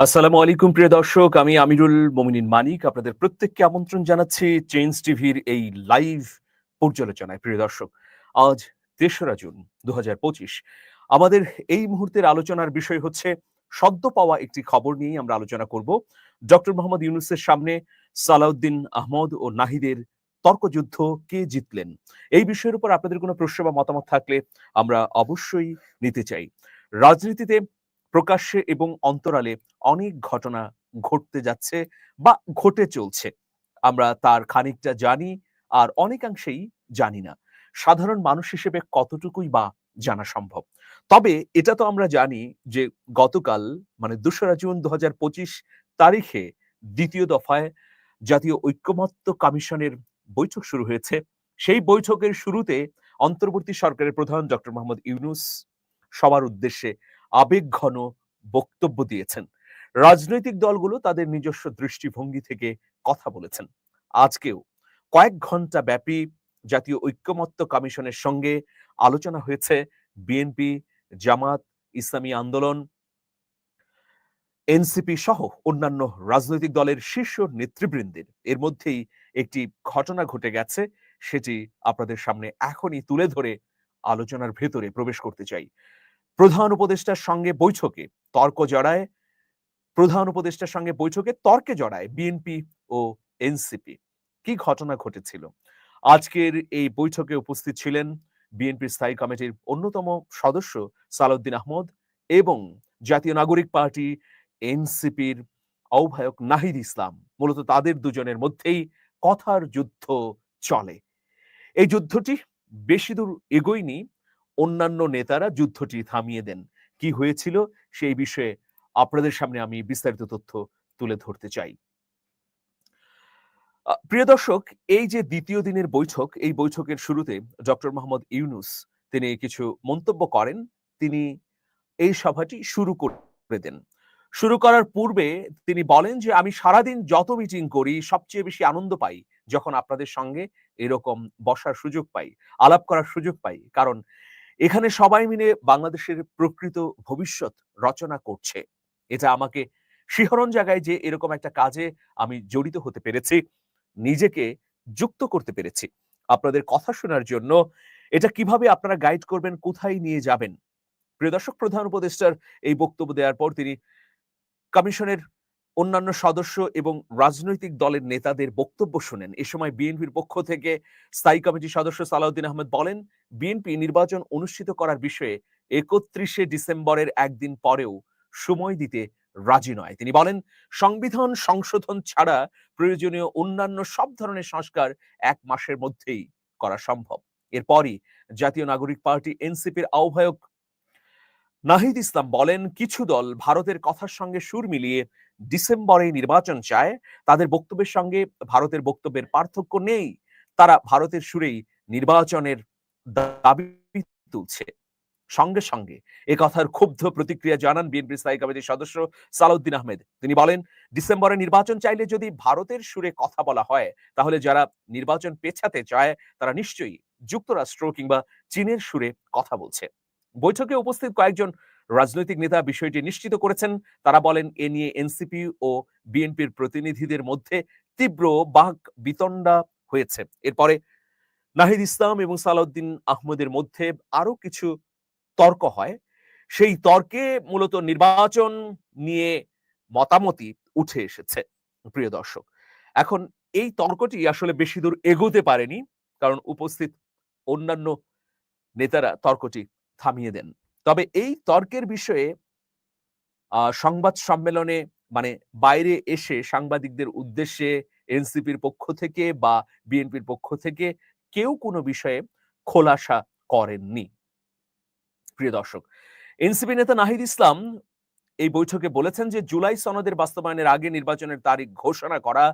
আসসালামু আলাইকুম, প্রিয় দর্শক। আমি আমিরুল মমিনিন মানিক। আপনাদের প্রত্যেককে আমন্ত্রণ জানাচ্ছি চেঞ্জ টিভির এই লাইভ পর্যালোচনায়, প্রিয় দর্শক। আজ তেসরা জুন দু হাজার পঁচিশ। আমাদের এই মুহূর্তের আলোচনার বিষয় হচ্ছে, সদ্য পাওয়া একটি খবর নিয়েই আমরা আলোচনা করব। ডক্টর মোহাম্মদ ইউনুসের সামনে সালাউদ্দিন আহমদ ও নাহিদের তর্কযুদ্ধ কে জিতলেন? এই বিষয়ের উপর আপনাদের কোনো প্রশ্ন বা মতামত থাকলে আমরা অবশ্যই নিতে চাই। রাজনীতিতে প্রকাশ্যে এবং অন্তরালে অনেক ঘটনা ঘটতে যাচ্ছে বা ঘটে চলছে। আমরা তার খানিকটা জানি আর অনেকাংশেই জানি না। সাধারণ মানুষ হিসেবে কতটুকুই বা জানা সম্ভব? তবে এটা তো আমরা জানি যে গতকাল মানে দোসরা জুন দু হাজার পঁচিশ তারিখে দ্বিতীয় দফায় জাতীয় ঐক্যমত্য কমিশনের বৈঠক শুরু হয়েছে। সেই বৈঠকের শুরুতে অন্তর্বর্তী সরকারের প্রধান ডক্টর মোহাম্মদ ইউনুস সবার উদ্দেশ্যে আবেগঘন বক্তব্য দিয়েছেন। রাজনৈতিক দলগুলো তাদের নিজস্ব দৃষ্টিভঙ্গি থেকে কথা বলেছেন। আজকেও কয়েক ঘণ্টা ব্যাপী জাতীয় ঐক্যমত্য কমিশনের সঙ্গে আলোচনা হয়েছে বিএনপি, জামাত, ইসলামী আন্দোলন, এনসিপি সহ অন্যান্য রাজনৈতিক দলের শীর্ষ নেতৃবৃন্দের। এর মধ্যেই একটি ঘটনা ঘটে গেছে, সেটি আপনাদের সামনে এখনই তুলে ধরে আলোচনার ভেতরে প্রবেশ করতে চাই। প্রধান উপদেষ্টার সঙ্গে বৈঠকে তর্ক জড়ায়, প্রধান উপদেষ্টার সঙ্গে বৈঠকে তর্কে জড়ায় বিএনপি ও এনসিপি। কি ঘটনা ঘটেছিল? আজকের এই বৈঠকে উপস্থিত ছিলেন বিএনপির স্থায়ী কমিটির অন্যতম সদস্য সালাউদ্দিন আহমদ এবং জাতীয় নাগরিক পার্টি এনসিপির আহ্বায়ক নাহিদ ইসলাম। মূলত তাদের দুজনের মধ্যেই কথার যুদ্ধ চলে। এই যুদ্ধটি বেশি দূর এগোয়নি অন্যান্য নেতারা যুদ্ধটি থামিয়ে দেন। কি হয়েছিল সেই বিষয়ে আপনাদের সামনে আমি বিস্তারিত তথ্য তুলে ধরতে চাই। প্রিয় দর্শক, এই যে দ্বিতীয় দিনের বৈঠক, এই বৈঠকের শুরুতে ডক্টর মোহাম্মদ ইউনুস তিনি কিছু মন্তব্য করেন। তিনি এই সভাটি শুরু করে দেন। শুরু করার পূর্বে তিনি বলেন যে, আমি সারাদিন যত মিটিং করি, সবচেয়ে বেশি আনন্দ পাই, যখন আপনাদের সঙ্গে এরকম বসার সুযোগ পাই, আলাপ করার সুযোগ পাই। কারণ এখানে সবাই মিলে বাংলাদেশের প্রকৃত ভবিষ্যৎ রচনা করছে। এটা আমাকে শিহরণ জায়গায় যে এরকম একটা কাজে আমি জড়িত হতে পেরেছি, নিজেকে যুক্ত করতে পেরেছি। আপনাদের কথা শোনার জন্য এটা কীভাবে আপনারা গাইড করবেন, কোথায় নিয়ে যাবেন? প্রিয় দর্শক, প্রধান উপদেষ্টার এই বক্তব্য দেওয়ার পর তিনি কমিশনের অন্যান্য সদস্য এবং রাজনৈতিক দলের নেতাদের বক্তব্য শুনেন। এ সময় বিএনপির পক্ষ থেকে স্থায়ী কমিটির সদস্য সালাউদ্দিন আহমেদ বলেন, বিএনপি নির্বাচন অনুষ্ঠিত করার বিষয়ে একত্রিশে ডিসেম্বরের একদিন পরেও সময় দিতে রাজি নয়। তিনি বলেন, সংবিধান সংশোধন ছাড়া প্রয়োজনীয় অন্যান্য সব ধরনের সংস্কার এক মাসের মধ্যেই করা সম্ভব। এরপরই জাতীয় নাগরিক পার্টি এনসিপির আহ্বায়ক নাহিদ ইসলাম বলেন, কিছু দল ভারতের কথার সঙ্গে সুর মিলিয়ে ডিসেম্বরে নির্বাচন চায়, তাদের বক্তব্যের সঙ্গে ভারতের বক্তব্যের পার্থক্য নেই, তারা ভারতের সুরেই নির্বাচনের দাবি তুলছে। সঙ্গে সঙ্গে এ কথার ক্ষুব্ধ প্রতিক্রিয়া জানান বিএনপি স্থায়ী কমিটির সদস্য সালাউদ্দিন আহমেদ। তিনি বলেন, ডিসেম্বরে নির্বাচন চাইলে যদি ভারতের সুরে কথা বলা হয়, তাহলে যারা নির্বাচন পেছাতে চায়, তারা নিশ্চয়ই যুক্তরাষ্ট্র কিংবা চীনের সুরে কথা বলছে। বৈঠকে উপস্থিত কয়েকজন রাজনৈতিক নেতা বিষয়টি নিশ্চিত করেছেন। তারা বলেন, এ নিয়ে এনসিপি ও বিএনপির প্রতিনিধিদের মধ্যে তীব্র বাক বিতণ্ডা হয়েছে। এরপরে নাহিদ ইসলাম এবং সালাউদ্দিন আহমদের মধ্যে আরও কিছু তর্ক হয়। সেই তর্কে মূলত নির্বাচন নিয়ে মতামতি উঠে এসেছে, প্রিয় দর্শক। এখন এই তর্কটি আসলে বেশি দূর এগোতে পারেনি, কারণ উপস্থিত অন্যান্য নেতারা তর্কটি থামিয়ে দেন। তবে এই তর্কের বিষয়ে সংবাদ সম্মেলনে মানে বাইরে এসে সাংবাদিকদের উদ্দেশ্যে এনসিপির পক্ষ থেকে বা বিএনপির পক্ষ থেকে কেউ কোনো বিষয়ে খোলাসা করেননি। প্রিয় দর্শক, এনসিপি নেতা নাহিদ ইসলাম এই বৈঠকে বলেছেন যে, জুলাই সনদের বাস্তবায়নের আগে নির্বাচনের তারিখ ঘোষণা করা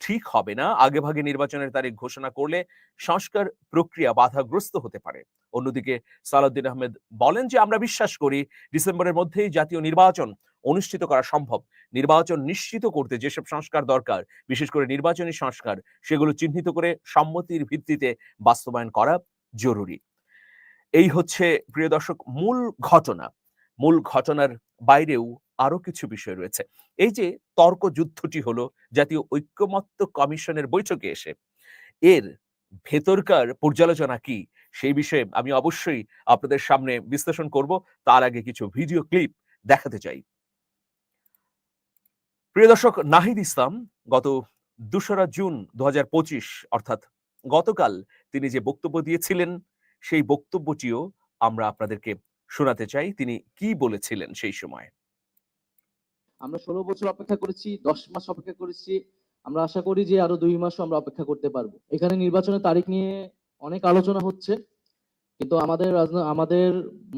ঠিক হবে না। আগে ভাগে নির্বাচনের তারিখ ঘোষণা করলে সংস্কার প্রক্রিয়া বাধাগ্রস্ত হতে পারে। অন্যদিকে সালাউদ্দিন আহমেদ বলেন যে, আমরা বিশ্বাস করি ডিসেম্বরের মধ্যেই জাতীয় নির্বাচন অনুষ্ঠিত করা সম্ভব। নির্বাচন নিশ্চিত করতে যেসব সংস্কার দরকার, বিশেষ করে নির্বাচনী সংস্কার, সেগুলো চিহ্নিত করে সম্মতির ভিত্তিতে বাস্তবায়ন করা জরুরি। এই হচ্ছে, প্রিয় দর্শক, মূল ঘটনা। মূল ঘটনার বাইরেও আরও কিছু বিষয় রয়েছে। এই যে তর্ক যুদ্ধটি হলো জাতীয় ঐক্যমত্য কমিশনের বৈঠকে এসে, এর ভেতরকার পর্যালোচনা কি সেই বিষয়ে আমি অবশ্যই আপনাদের সামনে বিশ্লেষণ করব। তার আগে কিছু ভিডিও ক্লিপ দেখাতে চাই। প্রিয় দর্শক, নাহিদ ইসলাম গত দোসরা জুন দু হাজার পঁচিশ, অর্থাৎ গতকাল তিনি যে বক্তব্য দিয়েছিলেন, সেই বক্তব্যটিও আমরা আপনাদেরকে শোনাতে চাই। তিনি কি বলেছিলেন সেই সময়? আমরা ষোলো বছর অপেক্ষা করেছি, দশ মাস অপেক্ষা করেছি। আমরা আশা করি যে আরও দুই মাসও আমরা অপেক্ষা করতে পারব। এখানে নির্বাচনের তারিখ নিয়ে অনেক আলোচনা হচ্ছে, কিন্তু আমাদের আমাদের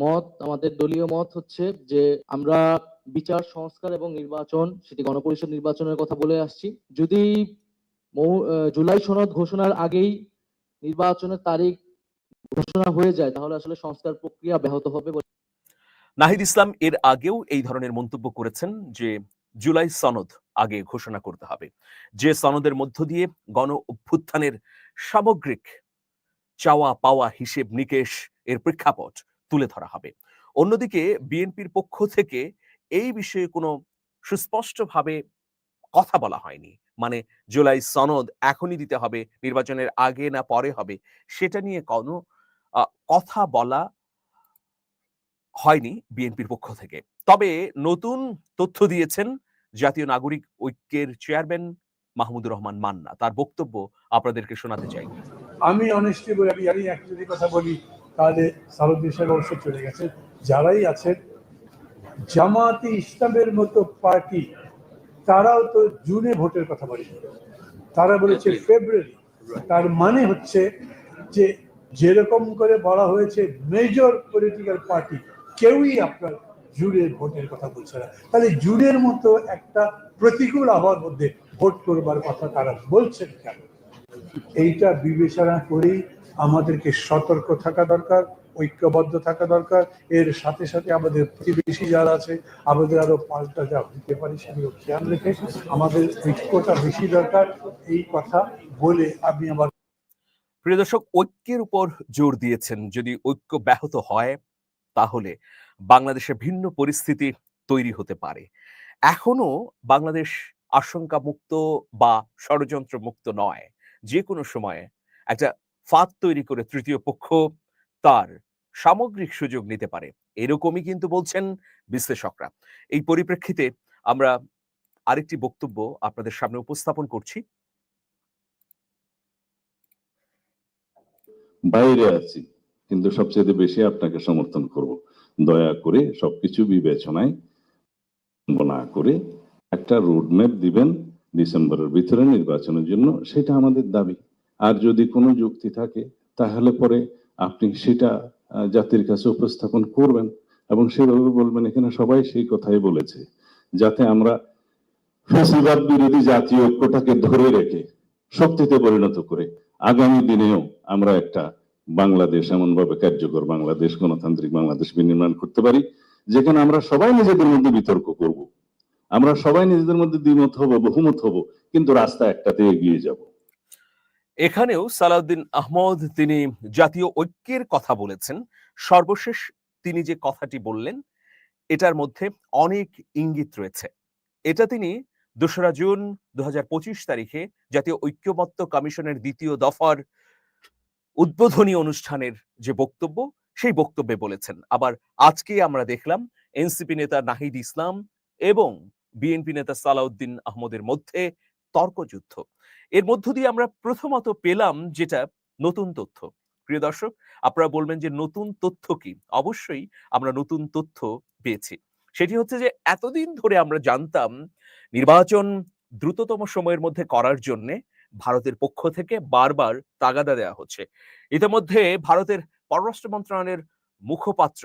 মত, আমাদের দলীয় মত হচ্ছে যে আমরা বিচার, সংস্কার এবং নির্বাচন, সেটি গণপরিষদ নির্বাচনের কথা বলে আসছি। যদি জুলাই সনদ ঘোষণার আগেই নির্বাচনের তারিখ ঘোষণা হয়ে যায়, তাহলে আসলে সংস্কার প্রক্রিয়া ব্যাহত হবে বলে নাহিদ ইসলাম এর আগেও এই ধরনের মন্তব্য করেছেন যে জুলাই সনদ আগে ঘোষণা করতে হবে। যে সনদের মধ্য দিয়ে গণ অভ্যুত্থানের সামগ্রিক চাওয়া পাওয়া হিসেব নিকেশ এর প্রেক্ষাপট তুলে ধরা হবে। অন্যদিকে বিএনপির পক্ষ থেকে এই বিষয়ে কোনো সুস্পষ্টভাবে কথা বলা হয়নি। মানে জুলাই সনদ এখনই দিতে হবে, নির্বাচনের আগে না পরে হবে, সেটা নিয়ে কোনো কথা বলা হয়নি বিএনপির পক্ষ থেকে। তবে নতুন তথ্য দিয়েছেন জাতীয় নাগরিক ঐক্যের চেয়ারম্যান মাহমুদুর রহমান মান্না। তার বক্তব্য আপনাদেরকে শোনাতে চাই। আমি অনেস্টলি বলে আমি জানি যদি কথা বলি তাহলে সারুদ্দিন সাহেব অবশ্য চলে গেছে। যারাই আছেন জামাতে ইসলামের মতো পার্টি তারাও তো জুনে ভোটের কথা বলে তারা বলেছে ফেব্রুয়ারি তার মানে হচ্ছে যে যেরকম করে বলা হয়েছে মেজর পলিটিক্যাল পার্টি কেউই আপনার জুড়ের ভোটের কথা বলছে না। তাহলে জুড়ের মতো একটা প্রতিকূল আবহাওয়ার মধ্যে ভোট করবার কথা তারা বলছেন কেন? এইটা বিবেচনা করেই আমাদেরকে সতর্ক থাকা দরকার, ঐক্যবদ্ধ থাকা দরকার। এর সাথে সাথে আমাদের প্রতিবেশী যারা আছে, আমাদের আরও পাল্টা যা হতে পারে সেগুলো খেয়াল রেখে আমাদের ঐক্যটা বেশি দরকার। এই কথা বলে আমি আমার প্রিয় দর্শক, ঐক্যের উপর জোর দিয়েছেন। যদি ঐক্য ব্যাহত হয় তাহলে বাংলাদেশে ভিন্ন পরিস্থিতি তৈরি হতে পারে। এখনও বাংলাদেশ আশঙ্কা মুক্ত বা ষড়যন্ত্র মুক্ত নয়। যে কোনো সময়ে একটা ফাঁদ তৈরি করে তৃতীয় পক্ষ তার সামগ্রিক সুযোগ নিতে পারে। এরকমই কিন্তু বলছেন বিশ্লেষকরা। এই পরিপ্রেক্ষিতে আমরা আরেকটি বক্তব্য আপনাদের সামনে উপস্থাপন করছি। বাইরে আছি। কিন্তু সবচেয়ে বেশি আপনাকে সমর্থন করব। দয়া করে সবকিছু বিবেচনায় না করে একটা রোডম্যাপ দিবেন ডিসেম্বরের ভিতরে নির্বাচনের জন্য, সেটা আমাদের দাবি। আর যদি কোনো যুক্তি থাকে, তাহলে পরে আপনি সেটা জাতির কাছে উপস্থাপন করবেন এবং সেভাবে বলবেন, এখানে সবাই সেই কথাই বলেছে, যাতে আমরা ফেসিবাদ বিরোধী জাতীয় ঐক্যটাকে ধরে রেখে শক্তিতে পরিণত করে আগামী দিনেও আমরা একটা বাংলাদেশ এমন ভাবে কার্যকর বাংলাদেশ, গণতান্ত্রিক বাংলাদেশ বিনির্মাণ করতে পারি, যেখানে আমরা সবাই নিজেদের মধ্যে বিতর্ক করব। আমরা সবাই নিজেদের মধ্যে দ্বিমত হব, বহুমত হব, কিন্তু রাস্তা একটাতে এগিয়ে যাব। এখানেও সালাউদ্দিন আহমদ তিনি জাতীয় ঐক্যের কথা বলেছেন। সর্বশেষ তিনি যে কথাটি বললেন, এটার মধ্যে অনেক ইঙ্গিত রয়েছে। এটা তিনি দোসরা জুন দু হাজার পঁচিশ তারিখে জাতীয় ঐক্যমত্য কমিশনের দ্বিতীয় দফার উদ্বোধনী অনুষ্ঠানের যে বক্তব্য, সেই বক্তব্যে বলেছেন। আবার আজকে আমরা দেখলাম এনসিপি নেতা নাহিদ ইসলাম এবং বিএনপি নেতা সালাউদ্দিন আহমদের মধ্যে তর্কযুদ্ধ। এর মধ্য দিয়ে আমরা প্রথমত পেলাম যেটা নতুন তথ্য। প্রিয় দর্শক, আপনারা বলবেন যে নতুন তথ্য কি? অবশ্যই আমরা নতুন তথ্য পেয়েছি। সেটি হচ্ছে যে এতদিন ধরে আমরা জানতাম, নির্বাচন দ্রুততম সময়ের মধ্যে করার জন্যে ভারতের পক্ষ থেকে বারবার তাগাদা দেওয়া হচ্ছে। ইতিমধ্যে ভারতের পররাষ্ট্র মন্ত্রণালয়ের মুখপাত্র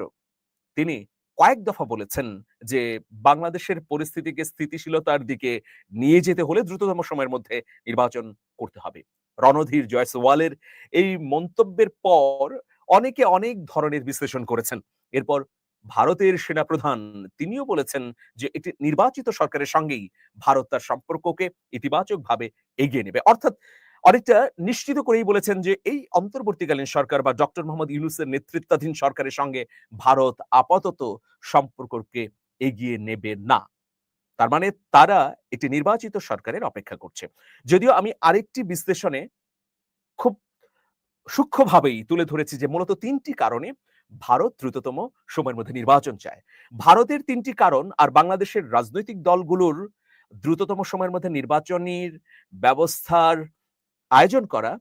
তিনি কয়েক দফা বলেছেন যে, বাংলাদেশের পরিস্থিতিকে স্থিতিশীলতার দিকে নিয়ে যেতে হলে দ্রুততম সময়ের মধ্যে নির্বাচন করতে হবে। রণধীর জয়সওয়ালের এই মন্তব্যের পর অনেকে অনেক ধরনের বিশ্লেষণ করেছেন। এরপর ভারতের সেনাপ্রধান তিনিও বলেছেন যে একটি নির্বাচিত সরকারের সঙ্গেই ভারত তার সম্পর্ককে ইতিবাচকভাবে এগিয়ে নেবে। অর্থাৎ অনেকটা নিশ্চিত করেই বলেছেন যে, এই অন্তর্বর্তীকালীন সরকার বা ডক্টর মোহাম্মদ ইউনুসের নেতৃত্বাধীন সরকারের সঙ্গে ভারত আপাতত সম্পর্ককে এগিয়ে নেবে না। তার মানে তারা একটি নির্বাচিত সরকারের অপেক্ষা করছে। যদিও আমি আরেকটি বিশ্লেষণে খুব সূক্ষ্মভাবেই তুলে ধরেছি যে, মূলত তিনটি কারণে ভারত দ্রুততম সময়ের মধ্যে নির্বাচন চায়। ভারতের তিনটি কারণ আর বাংলাদেশের রাজনৈতিক দলগুলোর দ্রুততম সময়ের মধ্যে নির্বাচনের ব্যবস্থার আয়োজন করা,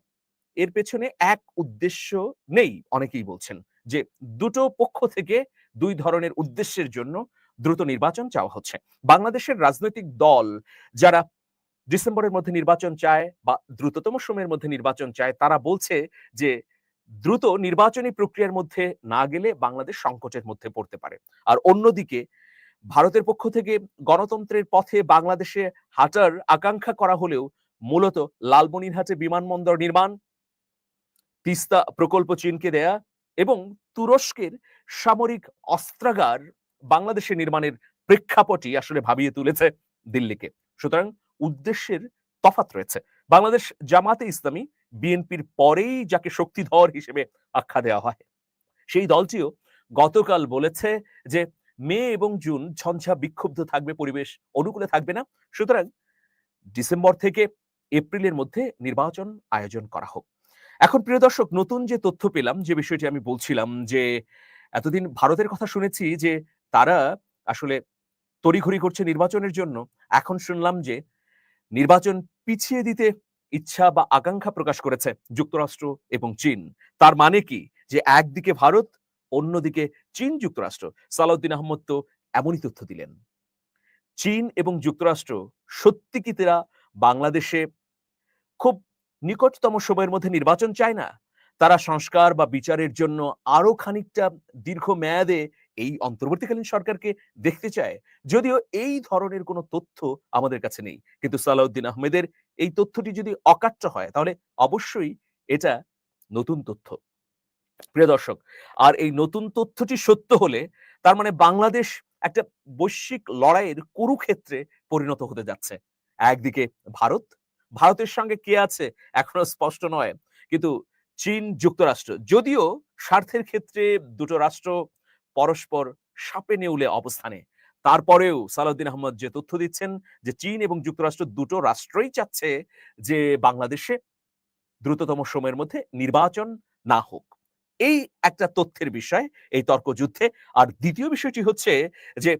এর পেছনে এক উদ্দেশ্য নেই, অনেকেই বলছেন, যে দুটো পক্ষ থেকে দুই ধরনের উদ্দেশ্যের জন্য দ্রুত নির্বাচন চাওয়া হচ্ছে। বাংলাদেশের রাজনৈতিক দল যারা ডিসেম্বরের মধ্যে নির্বাচন চায় বা দ্রুততম সময়ের মধ্যে নির্বাচন চায়, তারা বলছে যে দ্রুত নির্বাচনী প্রক্রিয়ার মধ্যে না গেলে বাংলাদেশ সংকটের মধ্যে পড়তে পারে। আর অন্যদিকে, ভারতের পক্ষ থেকে গণতন্ত্রের পথে বাংলাদেশে হাঁটার আকাঙ্ক্ষা করা হলেও মূলত লালমনিরহাটে বিমানবন্দর নির্মাণ, তিস্তা প্রকল্প চীনকে দেয়া এবং তুরস্কের সামরিক অস্ত্রাগার বাংলাদেশে নির্মাণের প্রেক্ষাপটই আসলে ভাবিয়ে তুলেছে দিল্লিকে। সুতরাং উদ্দেশ্যের তফাত রয়েছে। বাংলাদেশ জামাতে ইসলামী বিএনপির পরেই যাকে শক্তিধর হিসেবে আখ্যা দেওয়া হয়। সেই দলটিও গতকাল বলেছে যে মে এবং জুন ঝঞ্ঝা বিক্ষুব্ধ থাকবে, পরিবেশ অনুকূলে থাকবে না। সুতরাং ডিসেম্বর থেকে এপ্রিলের মধ্যে নির্বাচন আয়োজন করা হোক। এখন প্রিয় দর্শক, নতুন যে তথ্য পেলাম, যে বিষয়টি আমি বলছিলাম যে এতদিন ভারতের কথা শুনেছি যে তারা আসলে তড়িঘড়ি করছে নির্বাচনের জন্য, এখন শুনলাম যে নির্বাচন পিছিয়ে দিতে ইচ্ছা বা আকাঙ্ক্ষা প্রকাশ করেছে যুক্তরাষ্ট্র এবং চীন। তার মানে কি? যে একদিকে ভারত, অন্যদিকে চীন যুক্তরাষ্ট্র। সালাউদ্দিন আহমদ তো এমনই তথ্য দিলেন। চীন এবং যুক্তরাষ্ট্র সত্যি কি তারা বাংলাদেশে খুব নিকটতম সময়ের মধ্যে নির্বাচন চায় না? তারা সংস্কার বা বিচারের জন্য আরও খানিকটা দীর্ঘ মেয়াদে এই অন্তর্বর্তীকালীন সরকারকে দেখতে চায়। যদিও এই ধরনের কোনো তথ্য আমাদের কাছে নেই। কিন্তু সালাউদ্দিন আহমেদের এই তথ্যটি যদি অকাট্য হয়, তাহলে অবশ্যই এটা নতুন তথ্য। প্রিয় দর্শক, আর এই নতুন তথ্যটি সত্য হলে তার মানে বাংলাদেশ একটা বৈশ্বিক লড়াইয়ের কুরুক্ষেত্রে পরিণত হতে যাচ্ছে। একদিকে ভারত, ভারতের সঙ্গে কে আছে এখনও স্পষ্ট নয়। কিন্তু চীন যুক্তরাষ্ট্র, যদিও স্বার্থের ক্ষেত্রে দুটো রাষ্ট্র পরস্পর সাপে নেউলে অবস্থানে। তারপরেও সালাউদ্দিন আহমদ যে তথ্য দিচ্ছেন যে চীন এবং যুক্তরাষ্ট্র দুটো রাষ্ট্রই চাচ্ছে যে বাংলাদেশে দ্রুততম সময়ের মধ্যে নির্বাচন না হোক। এই একটা তথ্যের বিষয় এই তর্ক যুদ্ধে আর দ্বিতীয় বিষয়টি হচ্ছে যে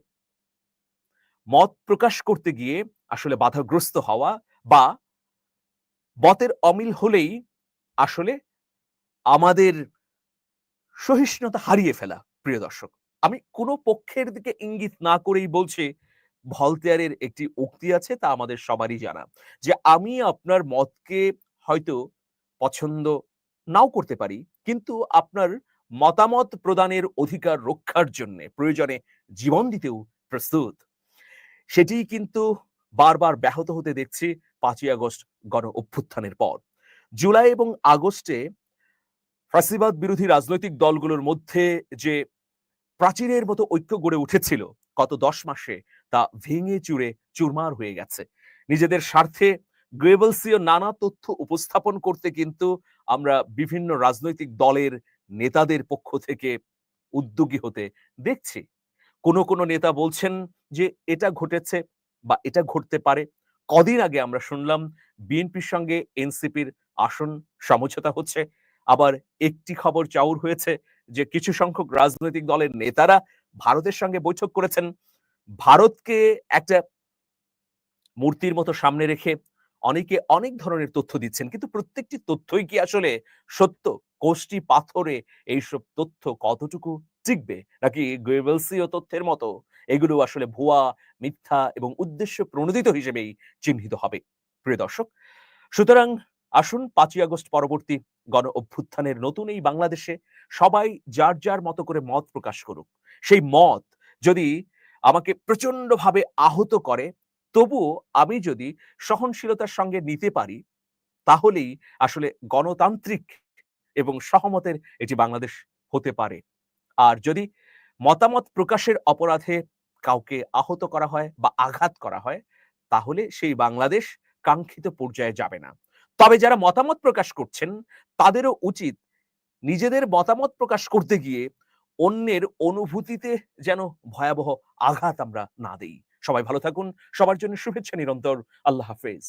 মত প্রকাশ করতে গিয়ে আসলে বাধাগ্রস্ত হওয়া বা মতের অমিল হলেই আসলে আমাদের সহিষ্ণুতা হারিয়ে ফেলা প্রিয় দর্শক, আমি কোনো পক্ষের দিকে ইঙ্গিত না করেই বলছি, ভলতেয়ারের একটি উক্তি আছে তা আমাদের সবারই জানা, যে আমি আপনার মতকে হয়তো পছন্দ নাও করতে পারি, কিন্তু আপনার মতামত প্রদানের অধিকার রক্ষার জন্য, প্রয়োজনে জীবন দিতেও প্রস্তুত। সেটি কিন্তু বারবার ব্যাহত হতে দেখছি পাঁচই আগস্ট গণ অভ্যুত্থানের পর। জুলাই এবং আগস্টে ফাঁসিবাদ বিরোধী রাজনৈতিক দলগুলোর মধ্যে যে প্রাচীরের মতো ঐক্য গড়ে উঠেছিল গত দশ মাসে, তা ভেঙে চুরে চুরমার হয়ে গেছে। নিজেদের স্বার্থে গ্রেবলসীয় নানা তথ্য উপস্থাপন করতে কিন্তু আমরা বিভিন্ন রাজনৈতিক দলের নেতাদের পক্ষ থেকে উদ্যোগী হতে দেখছি। কোন কোন নেতা বলছেন যে এটা ঘটেছে বা এটা ঘটতে পারে। কদিন আগে আমরা শুনলাম, বিএনপির সঙ্গে এনসিপির আসন সমঝোতা হচ্ছে। আবার একটি খবর চাউর হয়েছে যে কিছু সংখ্যক রাজনৈতিক দলের নেতারা ভারতের সঙ্গে বৈঠক করেছেন। ভারতকে একটা মূর্তির মতো সামনে রেখে অনেকে অনেক ধরনের তথ্য দিচ্ছেন, কিন্তু প্রত্যেকটি তথ্যই কি আসলে সত্য? কোষ্টি পাথরে এইসব তথ্য কতটুকু টিকবে? নাকি গোয়েবলসীয় তথ্যের মতো? এগুলো আসলে ভুয়া, মিথ্যা এবং উদ্দেশ্য প্রণোদিত হিসেবেই চিহ্নিত হবে। প্রিয় দর্শক, সুতরাং আসুন পাঁচই আগস্ট পরবর্তী গণ অভ্যুত্থানের নতুন এই বাংলাদেশে সবাই যার যার মতো করে মত প্রকাশ করুক। সেই মত যদি আমাকে প্রচন্ডভাবে আহত করে, তবুও আমি যদি সহনশীলতার সঙ্গে নিতে পারি, তাহলেই আসলে গণতান্ত্রিক এবং সহমতের এটি বাংলাদেশ হতে পারে। আর যদি মতামত প্রকাশের অপরাধে কাউকে আহত করা হয় বা আঘাত করা হয়, তাহলে সেই বাংলাদেশ কাঙ্ক্ষিত পর্যায়ে যাবে না। তবে যারা মতামত প্রকাশ করছেন, তাদেরও উচিত নিজেদের মতামত প্রকাশ করতে গিয়ে অন্যের অনুভূতিতে যেন ভয়াবহ আঘাত আমরা না দেই। সবাই ভালো থাকুন। সবার জন্য শুভেচ্ছা নিরন্তর। আল্লাহ হাফেজ।